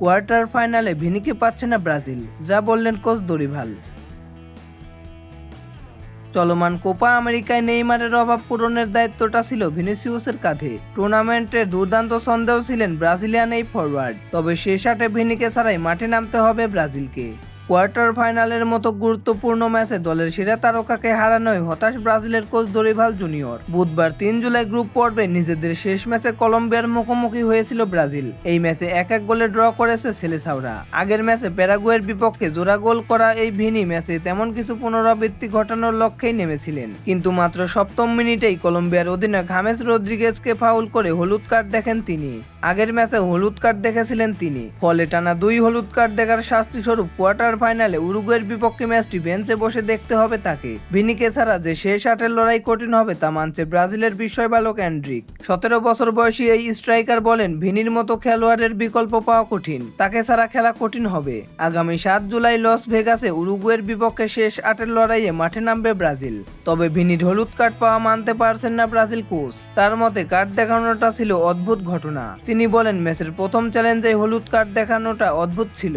Quarter ফাইনালে ভিনিকে পাচ্ছে না ব্রাজিল, যা বললেন কোচ দরিভাল। চলমান কোপা আমেরিকায় নেইমারের অভাব পূরণের দায়িত্বটা ছিল ভিনিসিউসের কাঁধে। টুর্নামেন্টের দুর্দান্ত সন্দেহ ছিলেন ব্রাজিলিয়ান এই ফরওয়ার্ড তবে শেষ আটে ভিনিকে ছাড়াই মাঠে নামতে হবে ব্রাজিলকে। কোয়ার্টার ফাইনালের মতো গুরুত্বপূর্ণ ম্যাচে দলের সেরা তারকাকে হারানোয় হতাশ ব্রাজিলের কোচ দরিভাল জুনিয়র। বুধবার তিন জুলাই গ্রুপ পর্বে নিজেদের শেষ ম্যাচে কলম্বিয়ার মুখোমুখি হয়েছিল ব্রাজিল। এই ম্যাচে এক এক গোলে ড্র করেছে সেলেসাওরা আগের ম্যাচে প্যারাগুয়ের বিপক্ষে জোড়া গোল করা এই ভিনি ম্যাচে তেমন কিছু পুনরাবৃত্তি ঘটানোর লক্ষ্যেই নেমেছিলেন। কিন্তু মাত্র সপ্তম মিনিটেই কলম্বিয়ার অধিনায়ক হামেস রদ্রিগেজকে ফাউল করে হলুদ কার্ড দেখেন তিনি। আগের ম্যাচে হলুদ কার্ড দেখেছিলেন তিনি। ফলে টানা দুই হলুদ কার্ড দেখার শাস্তি স্বরূপ কোয়ার্টার ফাইনালে উরুগুয়ের বিপক্ষে ম্যাচটি বেঞ্চে বসে দেখতে হবে তাকে। ভিনিকে ছাড়া যে শেষ আটের লড়াই কঠিন হবে তা মানছে ব্রাজিলের বিস্ময় বালক অ্যান্ড্রিক। সতেরো বছর বয়সী এই স্ট্রাইকার বলেন, ভিনির মতো খেলোয়াড়ের বিকল্প পাওয়া কঠিন। তাকে ছাড়া খেলা কঠিন হবে। আগামী সাত জুলাই লস ভেগাসে উরুগুয়ের বিপক্ষে শেষ আটের লড়াইয়ে মাঠে নামবে ব্রাজিল। তবে ভিনির হলুদ কার্ড পাওয়া মানতে পারছেন না ব্রাজিল কোচ। তার মতে, কার্ড দেখানোটা ছিল অদ্ভুত ঘটনা। তিনি বলেন, ম্যাচের প্রথম চ্যালেঞ্জে হলুদ কার্ড দেখানোটা অদ্ভুত ছিল।